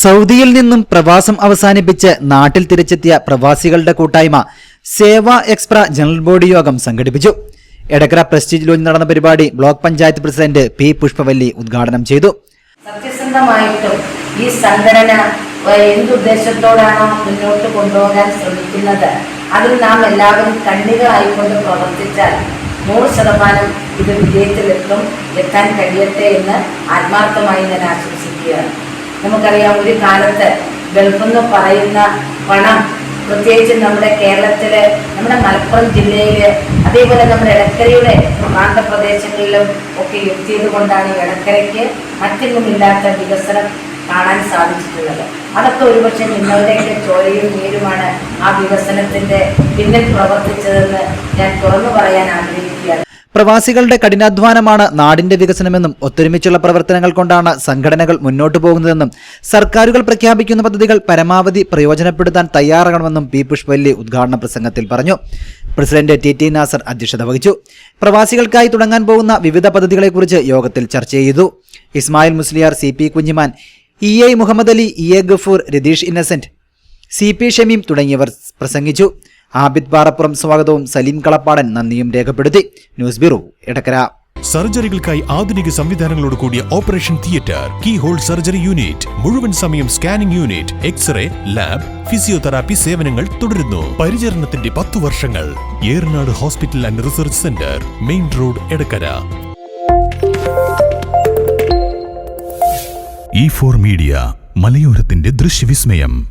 സൗദിയിൽ നിന്നും പ്രവാസം അവസാനിപ്പിച്ച് നാട്ടിൽ തിരിച്ചെത്തിയ പ്രവാസികളുടെ കൂട്ടായ്മ സേവ എക്സ്പ്ര ജനറൽ ബോഡി യോഗം സംഘടിപ്പിച്ചു. എടക്കര പ്രസ്റ്റീജ് ലോഞ്ച് നടന്ന പരിപാടി block panchayat president P Pushpavalli ഉദ്ഘാടനം ചെയ്തു. സത്യസന്ധമായിട്ടും ഈ സംഘടന എന്തുദ്ദേശത്തോടാണോ മുന്നോട്ട് കൊണ്ടുപോകാൻ ശ്രമിക്കുന്നത്? അതിൽ നാം എല്ലാവരും കണ്ണികളായിക്കൊണ്ട് പ്രവർത്തിച്ചാൽ നൂറ് ശതമാനം ഇത് വിജയത്തിലെത്തും എത്താൻ കഴിയട്ടെ എന്ന് ആത്മാർത്ഥമായി ഞാൻ ആശംസിക്കുകയാണ്. നമുക്കറിയാം ഒരു കാലത്ത് ഗൾഫെന്ന് പറയുന്ന പണം പ്രത്യേകിച്ച് നമ്മുടെ കേരളത്തിൽ നമ്മുടെ മലപ്പുറം ജില്ലയിൽ അതേപോലെ നമ്മുടെ ഇടക്കരയുടെ പ്രാന്തപ്രദേശങ്ങളിലും ഒക്കെ എത്തിയത് കൊണ്ടാണ് ഇടക്കരയ്ക്ക് മറ്റെങ്ങുമില്ലാത്ത വികസനം കാണാൻ സാധിച്ചിട്ടുള്ളത്. അതൊക്കെ ഒരുപക്ഷെ നിങ്ങളുടെയൊക്കെ ചോരയും നീരുമാണ് ആ വികസനത്തിന്റെ പിന്നിൽ പ്രവർത്തിച്ചതെന്ന് ഞാൻ തുറന്നു പറയാൻ ആഗ്രഹിക്കുകയാണ്. പ്രവാസികളുടെ കഠിനാധ്വാനമാണ് നാടിന്റെ വികസനമെന്നും ഒത്തൊരുമിച്ചുള്ള പ്രവർത്തനങ്ങൾ കൊണ്ടാണ് സംഘടനകൾ മുന്നോട്ടു പോകുന്നതെന്നും സർക്കാരുകൾ പ്രഖ്യാപിക്കുന്ന പദ്ധതികൾ പരമാവധി പ്രയോജനപ്പെടുത്താൻ തയ്യാറാകണമെന്നും പി പുഷ്പല്ലി ഉദ്ഘാടന പ്രസംഗത്തിൽ പറഞ്ഞു. പ്രസിഡന്റ് ടി ടി നാസർ അധ്യക്ഷത വഹിച്ചു. പ്രവാസികൾക്കായി തുടങ്ങാൻ പോകുന്ന വിവിധ പദ്ധതികളെക്കുറിച്ച് യോഗത്തിൽ ചർച്ച ചെയ്തു. Ismail Musliyar C P Kunhiman E A Muhammad Ali E A Gafoor Ratheesh Innocent C P Shameem തുടങ്ങിയവർ പ്രസംഗിച്ചു. ആബിദ് പാറപ്പുറം സ്വാഗതവും സലീം കളപ്പാടൻ നന്ദിയും രേഖപ്പെടുത്തി. News bureau Edakkara. സർജറികൾക്കായി ആധുനിക സംവിധാനങ്ങളോട് കൂടിയ operation theatre keyhole surgery unit മുഴുവൻ സമയം scanning unit x-ray lab physiotherapy സേവനങ്ങൾ തുടരുന്നു. പരിചരണത്തിന്റെ പത്തു വർഷങ്ങൾ. Eranad hospital and research centre main road Edakkara. E four media മലയോരത്തിന്റെ ദൃശ്യവിസ്മയം.